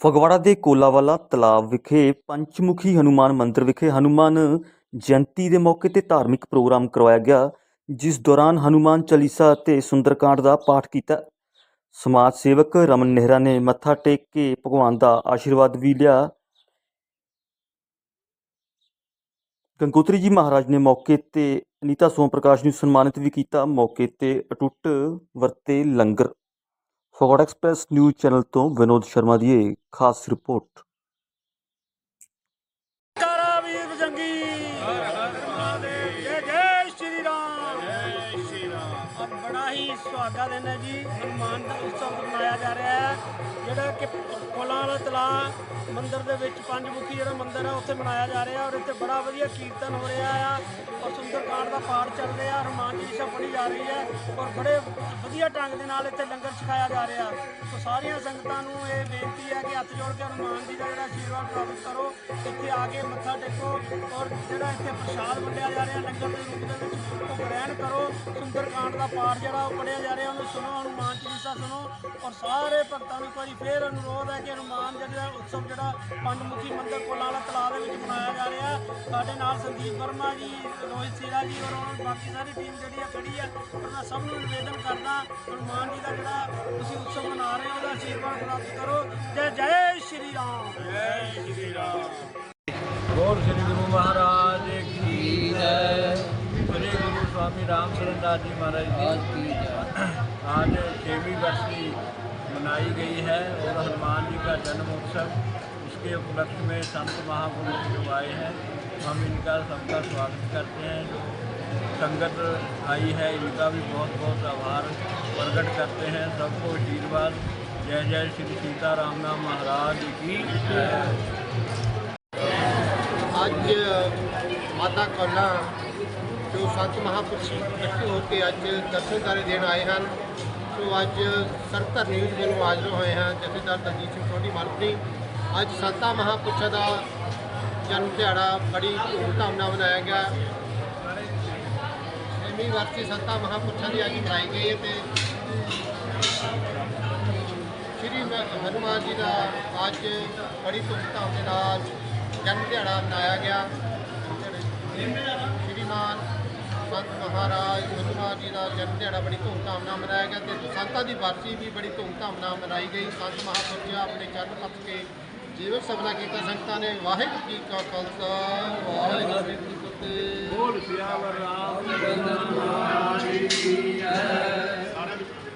ਫਗਵਾੜਾ ਦੇ ਕੋਲਾਵਾਲਾ ਤਲਾਬ ਵਿਖੇ ਪੰਚਮੁਖੀ ਹਨੂਮਾਨ ਮੰਦਿਰ ਵਿਖੇ ਹਨੂਮਾਨ ਜਯੰਤੀ ਦੇ ਮੌਕੇ ਤੇ ਧਾਰਮਿਕ ਪ੍ਰੋਗਰਾਮ ਕਰਵਾਇਆ ਗਿਆ, ਜਿਸ ਦੌਰਾਨ ਹਨੂਮਾਨ ਚਾਲੀਸਾ ਅਤੇ ਸੁੰਦਰਕਾਂਡ ਦਾ ਪਾਠ ਕੀਤਾ। ਸਮਾਜ ਸੇਵਕ ਰਮਨ ਨਹਿਰਾ ਨੇ ਮੱਥਾ ਟੇਕ ਕੇ ਭਗਵਾਨ ਦਾ ਆਸ਼ੀਰਵਾਦ ਵੀ ਲਿਆ। ਗੰਗੋਤਰੀ ਜੀ ਮਹਾਰਾਜ ਨੇ ਮੌਕੇ ਤੇ ਅਨੀਤਾ ਸੋਮ ਪ੍ਰਕਾਸ਼ ਨੂੰ ਸਨਮਾਨਿਤ ਵੀ ਕੀਤਾ। ਮੌਕੇ ਤੇ ਅਟੁੱਟ ਵਰਤੇ ਲੰਗਰ ਫਗਵਾੜਾ ਐਕਸਪ੍ਰੈਸ ਨਿਊਜ਼ ਚੈਨਲ ਤੋਂ ਵਿਨੋਦ ਸ਼ਰਮਾ ਦੀ ਇਹ ਖਾਸ ਰਿਪੋਰਟ। ਬੜਾ ਹੀ ਸੁਹਾਗਾ ਦਿਨ ਹੈ ਜੀ, ਹਨੂਮਾਨ ਦਾ ਉਤਸਵ ਮਨਾਇਆ ਜਾ ਰਿਹਾ ਹੈ। ਜਿਹੜਾ ਕਿ ਕੋਲਾਂ ਵਾਲਾ ਤਲਾਅ ਮੰਦਿਰ ਦੇ ਵਿੱਚ ਪੰਜਮੁਖੀ ਜਿਹੜਾ ਮੰਦਿਰ ਹੈ, ਉੱਥੇ ਮਨਾਇਆ ਜਾ ਰਿਹਾ ਔਰ ਇੱਥੇ ਬੜਾ ਵਧੀਆ ਕੀਰਤਨ ਹੋ ਰਿਹਾ ਆ ਔਰ ਸੁੰਦਰਕਾਂਡ ਦਾ ਪਾਠ ਚੱਲ ਰਿਹਾ ਹਨੂਮਾਨ ਚਾਲੀਸਾ ਪੜ੍ਹੀ ਜਾ ਰਹੀ ਹੈ ਔਰ ਬੜੇ ਵਧੀਆ ਢੰਗ ਦੇ ਨਾਲ ਇੱਥੇ ਲੰਗਰ ਛਕਾਇਆ ਜਾ ਰਿਹਾ ਸੋ ਸਾਰੀਆਂ ਸੰਗਤਾਂ ਨੂੰ ਇਹ ਬੇਨਤੀ ਹੈ ਕਿ ਹੱਥ ਜੋੜ ਕੇ ਹਨੂਮਾਨ ਜੀ ਦਾ ਜਿਹੜਾ ਆਸ਼ੀਰਵਾਦ ਪ੍ਰਾਪਤ ਕਰੋ, ਇੱਥੇ ਆ ਕੇ ਮੱਥਾ ਟੇਕੋ ਔਰ ਜਿਹੜਾ ਇੱਥੇ ਪ੍ਰਸ਼ਾਦ ਵੰਡਿਆ ਜਾ ਰਿਹਾ ਲੰਗਰ ਦੇ ਰੂਪ ਦੇ ਵਿੱਚ ਕਰੋ। ਸੁੰਦਰ ਕਾਂਡ ਦਾ ਪਾਠ ਜਿਹੜਾ ਉਹ ਪੜਿਆ ਜਾ ਰਿਹਾ ਉਹਨੂੰ ਸੁਣੋ ਹਨੂਮਾਨ ਚਾਲੀਸਾ ਸੁਣੋ ਔਰ ਸਾਰੇ ਭਗਤਾਂ ਨੂੰ ਇੱਕ ਵਾਰੀ ਫੇਰ ਅਨੁਰੋਧ ਹੈ ਕਿ ਹਨੂਮਾਨ ਜਿਹੜਾ ਉਤਸਵ ਜਿਹੜਾ ਪੰਜਮੁਖੀ ਮੰਦਰ ਕੋਲ ਵਾਲਾ ਤਲਾਬ ਦੇ ਵਿੱਚ ਮਨਾਇਆ ਜਾ ਰਿਹਾ। ਸਾਡੇ ਨਾਲ ਸੰਦੀਪ ਵਰਮਾ ਜੀ ਰੋਹਿਤ ਸੇਰਾ ਜੀ ਔਰ ਉਹਨਾਂ ਬਾਕੀ ਸਾਰੀ ਟੀਮ ਜਿਹੜੀ ਆ ਖੜੀ ਆ ਉਹਨਾਂ ਸਭ ਨੂੰ ਨਿਵੇਦਨ ਕਰਦਾ ਹਨੂਮਾਨ ਜੀ ਦਾ ਜਿਹੜਾ ਤੁਸੀਂ ਉਤਸਵ ਮਨਾ ਰਹੇ ਹੋ ਉਹਦਾ ਆਸ਼ੀਰਵਾਦ ਪ੍ਰਾਪਤ ਕਰੋ। ਜੈ ਜੈ ਸ਼੍ਰੀ ਰਾਮ। ਜੈ ਸ਼੍ਰੀ ਰਾਮ। ਗੋਰ ਸ਼੍ਰੀ ਗੁਰੂ ਮਹਾਰਾਜ। स्वामी रामचरण दास जी महाराज की। आज छवीं बरसी मनाई गई है और हनुमान जी का जन्म उत्सव इसके उपलक्ष्य में संत महापुरुष जो आए हैं हम इनका सबका स्वागत करते हैं। जो संगत आई है इनका भी बहुत बहुत आभार प्रकट करते हैं। सबको आशीर्वाद। जय जय श्री सीताराम राम महाराज की आज माता का ਜੋ ਸੰਤ ਮਹਾਂਪੁਰਸ਼ ਇਕੱਠੇ ਹੋ ਕੇ ਅੱਜ ਦਰਸ਼ਨਕਾਰੀ ਦੇਣ ਆਏ ਹਨ, ਸੋ ਅੱਜ ਸਰਤਰ ਨਿਊਜ਼ ਵੱਲੋਂ ਹਾਜ਼ਰ ਹੋਏ ਹਾਂ ਜਥੇਦਾਰ ਦਲਜੀਤ ਸਿੰਘ ਸੋਢੀ ਮਲਪਨੀ ਅੱਜ ਸੰਤਾਂ ਮਹਾਂਪੁਰਸ਼ਾਂ ਦਾ ਜਨਮ ਦਿਹਾੜਾ ਬੜੀ ਧੂਮਧਾਮ ਨਾਲ ਮਨਾਇਆ ਗਿਆ। ਛੇਵੀਂ ਵਰਤੀ ਸੰਤਾਂ ਮਹਾਂਪੁਰਸ਼ਾਂ ਦੀ ਅੱਜ ਮਨਾਈ ਗਈ ਹੈ ਤੇ ਸ਼੍ਰੀ ਮ- ਹਨੂਮਾਨ ਜੀ ਦਾ ਅੱਜ ਬੜੀ ਧੂਮਧਾਮ ਦੇ ਨਾਲ ਜਨਮ ਦਿਹਾੜਾ ਮਨਾਇਆ ਗਿਆ। ਸ਼੍ਰੀਮਾਨ ਸੰਤ ਮਹਾਰਾਜ ਗੁਰੂਆ ਜੀ ਦਾ ਜਨਮ ਦਿਹਾੜਾ ਬੜੀ ਧੂਮਧਾਮ ਨਾਲ ਮਨਾਇਆ ਗਿਆ ਤੇ ਸੰਤਾਂ ਦੀ ਵਰਸੀ ਵੀ ਬੜੀ ਧੂਮਧਾਮ ਨਾਲ ਮਨਾਈ ਗਈ। ਸੰਤ ਮਹਾਂਪੁਰਸ਼ਾਂ ਆਪਣੇ ਚਰਨ ਪੱਥ ਕੇ ਜੀਵਨ ਸਭਨਾ ਕੀਤਾ। ਸੰਗਤਾਂ ਨੇ ਵਾਹਿਗੁਰੂ ਜੀ ਕਾ ਖਾਲਸਾ, ਵਾਹਿਗੁਰੂ ਜੀ ਕੀ ਫਤਿਹ। ਬੋਲ ਸਿਆਵਰ ਰਾਮ ਜੀ ਕੀ ਜੈ।